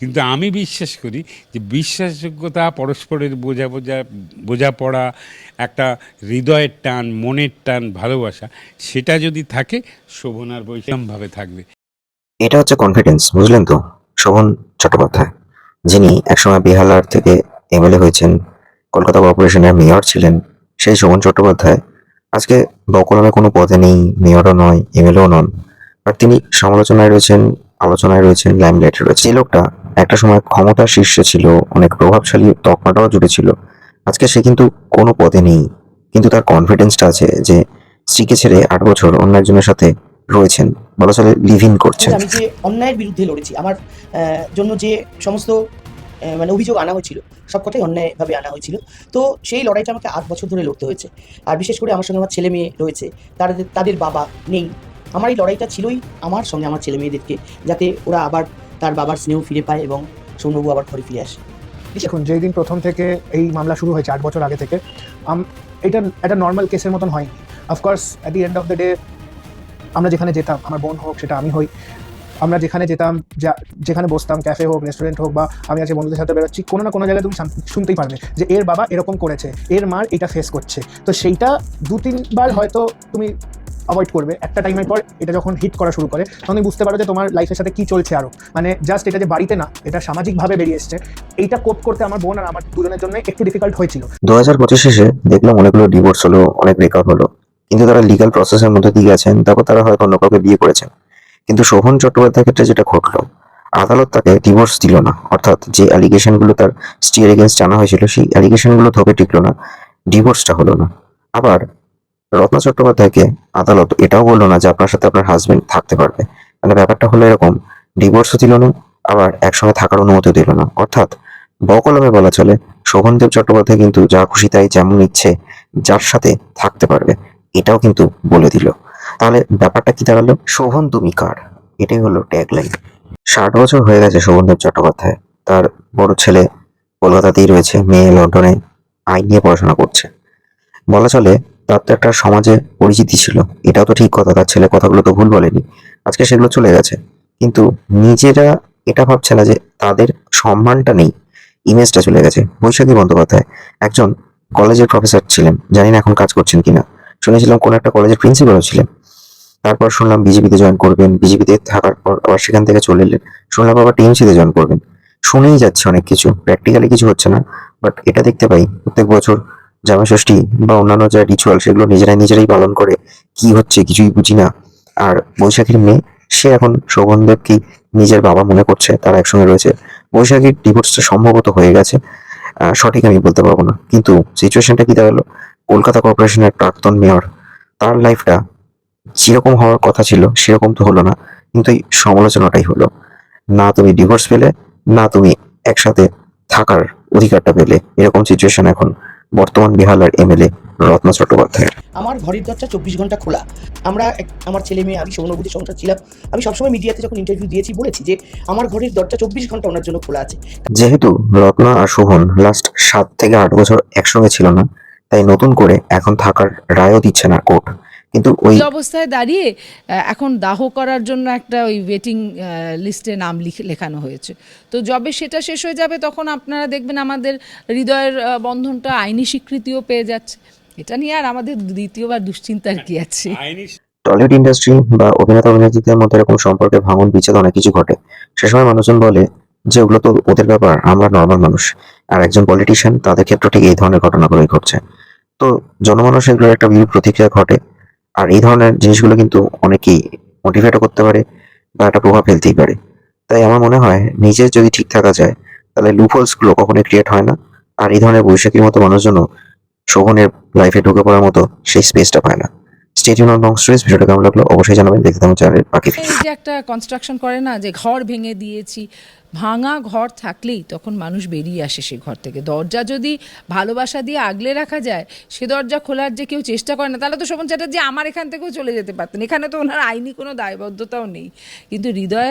কিন্তু আমি বিশ্বাস করি যে বিশ্বাসযোগ্যতা পরস্পরের বোঝা বোঝা বোঝাপড়া একটা হৃদয়ের টান, মনের টান, ভালোবাসা, সেটা যদি থাকে শোভনার বৈষম্যভাবে থাকবে। এটা হচ্ছে কনফিডেন্স বুঝলেন তো? শোভন চট্টোপাধ্যায়, যিনি একসময় বেহালার থেকে এমএলএ হয়েছেন, কলকাতা কর্পোরেশনের মেয়র ছিলেন, সেই শোভন চট্টোপাধ্যায় আজকে বকলমে কোনো পদে নেই মেয়রও নয় এমএলএও নন, আর তিনি সমালোচনায় রয়েছেন, আলোচনায় রয়েছেন লাইমলাইটে রয়েছে এই লোকটা একটা সময় ক্ষমতার শীর্ষে ছিল, অনেক প্রভাবশালী তকমাটাও জুড়েছিল আজকে সে কিন্তু কোনো পদে নেই। কিন্তু তার কনফিডেন্সটা আছে যে স্ত্রীকে ছেড়ে আট বছর অন্য একজনের সাথে রয়েছেন। বলা চলে লিভ ইন করছেন। আমি যে অন্যায়ের বিরুদ্ধে লড়েছি, আমার জন্য যে সমস্ত মানে অভিযোগ আনা হয়েছিল সবকটাই অন্যায়ভাবে আনা হয়েছিল। তো সেই লড়াইটা আমাকে আট বছর ধরে লড়তে হয়েছে। আর বিশেষ করে আমার সঙ্গে আমার ছেলে মেয়ে রয়েছে তাদের তাদের বাবা নেই। আমার এই লড়াইটা ছিলই আমার সঙ্গে আমার ছেলে মেয়েদেরকে, যাতে ওরা আবার তার বাবার স্নেহ ফিরে পায় এবং সৌম্যবাবু আবার ঘরে ফিরে আসে। দেখুন, যেই দিন প্রথম থেকে এই মামলা শুরু হয়েছে, আট বছর আগে থেকে এটা একটা নর্মাল কেসের মতন হয়নি। Of course at the end of the day আমরা যেখানে যেতাম, আমার বোন হোক, সেটা আমি হই, আমরা যেখানে যেতাম যেখানে বসতাম ক্যাফে হোক রেস্টুরেন্ট হোক, বা আমি আজকে বন্ধুদের সাথে বেরোচ্ছি, কোনো না কোনো জায়গায় তুমি শুনতেই পারবে যে এর বাবা এরকম করেছে, এর মার এটা ফেস করছে। তো সেইটা দু তিনবার হয়তো তুমি অ্যাভয়েড করবে। একটা টাইমের পর এটা যখন হিট করা শুরু করে, তখন তুমি বুঝতে পারো যে তোমার লাইফের সাথে কি চলছে আরও মানে জাস্ট এটা যে বাড়িতে না, এটা সামাজিকভাবে বেরিয়ে এসছে। এইটা কোপ করতে আমার বোন আর আমার দুজনের জন্য একটু ডিফিকাল্ট হয়েছিল। দু হাজার পঁচিশ শেষে দেখলাম অনেকগুলো ডিভোর্স হলো, অনেক ব্রেকআপ হলো। কিন্তু তারা লিগাল প্রসেসের মধ্যে দিয়ে গেছেন, তারপর তারা হয়তো অন্য কাউকে বিয়ে করেছেন। কিন্তু শোভন চট্টোপাধ্যায়ের ক্ষেত্রে যেটা ঘটলো, আদালত তাকে ডিভোর্স দিল না। অর্থাৎ যে অ্যালিগেশনগুলো তার স্ত্রীর এগেনস্ট জানা হয়েছিল, সেই অ্যালিগেশনগুলো ধোপে টিকলো না ডিভোর্সটা হলো না। আবার রত্না চট্টোপাধ্যায়কে আদালত এটাও বলল না যে আপনার সাথে আপনার হাজবেন্ড থাকতে পারবে। মানে ব্যাপারটা হলো এরকম ডিভোর্সও দিল না, আবার একসঙ্গে থাকার অনুমতিও দিল না। অর্থাৎ বকলমে বলা চলে, শোভনদেব চট্টোপাধ্যায় কিন্তু যা খুশি তাই যেমন ইচ্ছে যার সাথে থাকতে পারবে, এটাও কিন্তু বলে দিল। তাহলে ব্যাপারটা কি দাঁড়াল? শোভন তুমি কার? এটাই হলো ট্যাগলাইন ষাট বছর হয়ে গেছে শোভনদেব চট্টোপাধ্যায়, তার বড় ছেলে কলকাতাতেই রয়েছে, মেয়ে লন্ডনে আইন নিয়ে পড়াশোনা করছে। বলা চলে তার তো একটা সমাজে পরিচিতি ছিল। এটাও তো ঠিক কথা, তার ছেলে কথাগুলো তো ভুল বলেনি। আজকে সেগুলো চলে গেছে। কিন্তু নিজেরা এটা ভাবছে না যে তাদের সম্মানটা নেই। ইমেজটা চলে গেছে। বৈশাখী বন্দ্যোপাধ্যায় একজন কলেজের প্রফেসর ছিলেন। জানি না এখন কাজ করছেন কিনা। শুনেছিলাম কোন একটা কলেজের প্রিন্সিপালও ছিলেন। তারপর শুনলাম বিজেপিতে জয়েন করবেন, বিজেপিতে থাকার পর আবার সেখান থেকে চলে এলেন। শুনলাম আবার টিএমসিতে জয়েন করবেন। শুনেই যাচ্ছে অনেক কিছু। প্র্যাকটিক্যালি কিছু হচ্ছে না। বাট এটা দেখতে পাই। প্রত্যেক বছর জামা ষষ্ঠী বা অন্যান্য যা রিচুয়াল সেগুলো নিজেরাই নিজেরাই পালন করে, কি হচ্ছে কিছুই বুঝি না। আর বৈশাখীর মেয়ে, সে এখন শোভনদেবকেই নিজের বাবা মনে করছে, তারা একসঙ্গে রয়েছে। বৈশাখীর ডিভোর্সটা সম্ভবত হয়ে গেছে সঠিক আমি বলতে পারব না। কিন্তু সিচুয়েশনটা কি দাঁড়াল? কলকাতা কর্পোরেশনের প্রাক্তন মেয়র তার লাইফটা যেরকম হওয়ার কথা ছিল, সেরকম তো হলো না। কিন্তু এই সমালোচনাটাই হলো, না তুমি ডিভোর্স পেলে, না তুমি একসাথে থাকার অধিকারটা পেলে, এরকম সিচুয়েশন এখন। বর্তমান বিহালের এমএলএ রত্না চট্টোপাধ্যায়। আমার ঘরের দরজা চব্বিশ ঘণ্টা খোলা। আমরা আমার ছেলে মেয়ে আমি সৌনভূতি সংসার ছিলাম। আমি সবসময় মিডিয়াতে যখন ইন্টারভিউ দিয়েছি বলেছি যে আমার ঘরের দরজা চব্বিশ ঘণ্টা ওনার জন্য খোলা আছে। যেহেতু রত্না আর শোভন লাস্ট সাত থেকে আট বছর একসঙ্গে ছিল না তাই নতুন করে এখন থাকার রায়ও দিচ্ছে না কোর্ট। কিন্তু ওই অবস্থায় দাঁড়িয়ে এখন দাহ করার জন্য একটা ওই ওয়েটিং লিস্টে নাম লিখে লেখানো হয়েছে। তো যবে সেটা শেষ হয়ে যাবে তখন আপনারা দেখবেন আমাদের হৃদয়ের বন্ধনটা আইনি স্বীকৃতিও পেয়ে যাচ্ছে। এটা নিয়ে আর আমাদের দ্বিতীয়বার দুশ্চিন্তার কি আছে? টলিউড ইন্ডাস্ট্রি বা অভিনেতা অভিনেত্রীদের মধ্যে এরকম সম্পর্কে ভাঙন বিচ্ছেদ অনেক কিছু ঘটে। সে সময় মানুষজন বলে যে ওগুলো তো ওদের ব্যাপার আমরা নর্মাল মানুষ। আর একজন পলিটিশিয়ান তাদের ক্ষেত্রে ঠিক এই ধরনের ঘটনাগুলোই ঘটছে। তো জনমানুষ এগুলোর একটা বিরূপ প্রতিক্রিয়া ঘটে। আর এই ধরনের জিনিসগুলো কিন্তু অনেকেই মোটিভেটও করতে পারে বা একটা প্রভাব ফেলতেই পারে। তাই আমার মনে হয় নিজে যদি ঠিক থাকা যায় তাহলে লুফলসগুলো কখনোই ক্রিয়েট হয় না। আর এই ধরনের বৈশাখীর মতো মানুষজনও শোভনের লাইফে ঢুকে পড়ার মতো সেই স্পেসটা পায় না। ইউনিয়ন লং স্টোরিজ ভিডিওটা কেমন লাগল অবশ্যই জানাবেন। দেখতে থাকুন চ্যানেলের বাকি একটা কনস্ট্রাকশন করে না যে ঘর ভেঙে দিয়েছি ভাঙা ঘর থাকলেই তখন মানুষ বেরিয়ে আসে সে ঘর থেকে। দরজা যদি ভালোবাসা দিয়ে আগলে রাখা যায়, সে দরজা খোলার যে কেউ চেষ্টা করে না, তাহলে তো শোভন চ্যাটার্জি আমার এখান থেকেও চলে যেতে পারতেন। এখানে তো ওনার আইনি কোনো দায়বদ্ধতাও নেই। কিন্তু হৃদয়